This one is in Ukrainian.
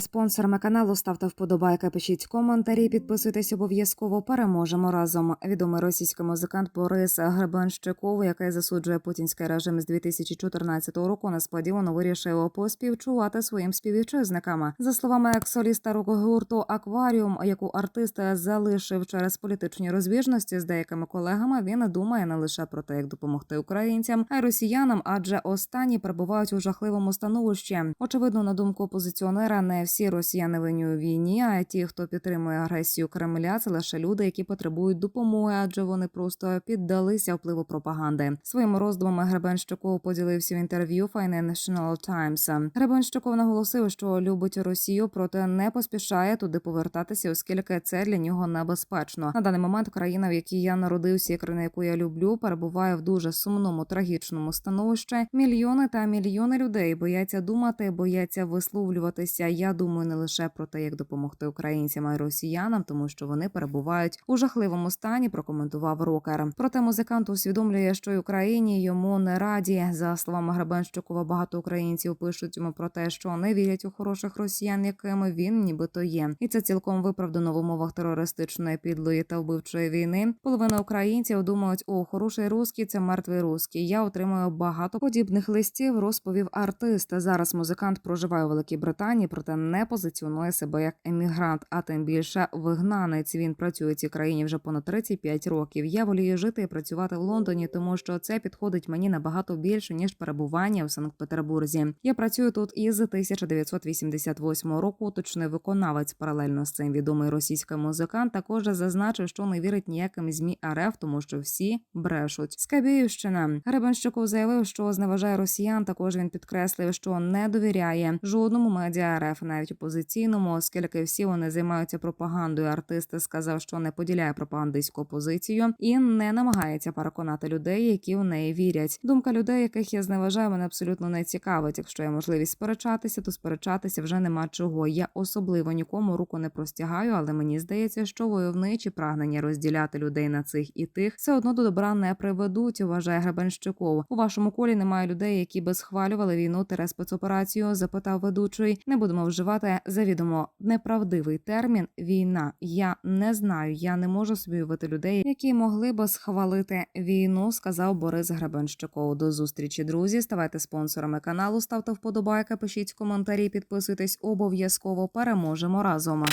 спонсорами каналу, ставте вподобайки, пишіть коментарі, підписуйтесь обов'язково. Переможемо разом. Відомий російський музикант Борис Гребенщиков, який засуджує путінський режим з 2014 року, несподівано вирішив поспівчувати своїм співвітчизникам. За словами екс-соліста рок-гурту Акваріум, яку артист залишив через політичні розбіжності з деякими колегами, він думає не лише про те, як допомогти українцям, а й росіянам, адже останні перебувають у жахливому становищі. Очевидно, на думку опозиціонера, не всі росіяни винні у війні, а ті, хто підтримує агресію Кремля, це лише люди, які потребують допомоги, адже вони просто піддалися впливу пропаганди. Своїми роздумами Гребенщиков поділився в інтерв'ю Financial Times. Гребенщиков наголосив, що любить Росію, проте не поспішає туди повертатися, оскільки це для нього небезпечно. На даний момент країна, в якій я народився, і країна, яку я люблю, перебуває в дуже сумному трагічному становищі. Мільйони та мільйони людей бояться думати, бояться висловлюватися. Я думаю не лише про те, як допомогти українцям, й росіянам, тому що вони перебувають у жахливому стані. Прокоментував рокер. Проте музикант усвідомлює, що й Україні йому не раді. За словами Гребенщикова, багато українців пишуть йому про те, що не вірять у хороших росіян, якими він нібито є, і це цілком виправдано в умовах терористичної підлої та вбивчої війни. Половина українців думають, о, хороший русський – це мертвий русський. Я отримую багато подібних листів. Розповів артист. Зараз музикант проживає у Великій Британії, проте не позиціонує себе як емігрант, а тим більше вигнанець. Він працює в цій країні вже понад 35 років. Я волію жити і працювати в Лондоні, тому що це підходить мені набагато більше ніж перебування у Санкт-Петербурзі. Я працюю тут із 1988 року. Уточний виконавець паралельно з цим відомий російський музикант також зазначив, що не вірить ніяким змі РФ, тому що всі брешуть. Скабіївщина Гребенщиков заявив, що зневажає росіян. Також він підкреслив, що не довіряє жодному медіа РФ, навіть опозиційному, оскільки всі вони займаються пропагандою. Артист сказав, що не поділяє пропагандистську позицію і не намагається переконати людей, які в неї вірять. Думка людей, яких я зневажаю, мене абсолютно не цікавить. Якщо є можливість сперечатися, то сперечатися вже нема чого. Я особливо нікому руку не простягаю, але мені здається, що войовничі прагнення розділяти людей на цих і тих все одно до добра не приведуть. Вважає Гребенщиков. У вашому колі немає людей, які би схвалювали війну та спецоперацію. Запитав ведучий. Не будемо вживати завідомо неправдивий термін війна. Я не знаю. Я не можу собі уявити людей, які могли би схвалити війну. Сказав Борис Гребенщиков. До зустрічі, друзі. Ставайте спонсорами каналу. Ставте вподобайки, пишіть коментарі, підписуйтесь обов'язково. Переможемо разом.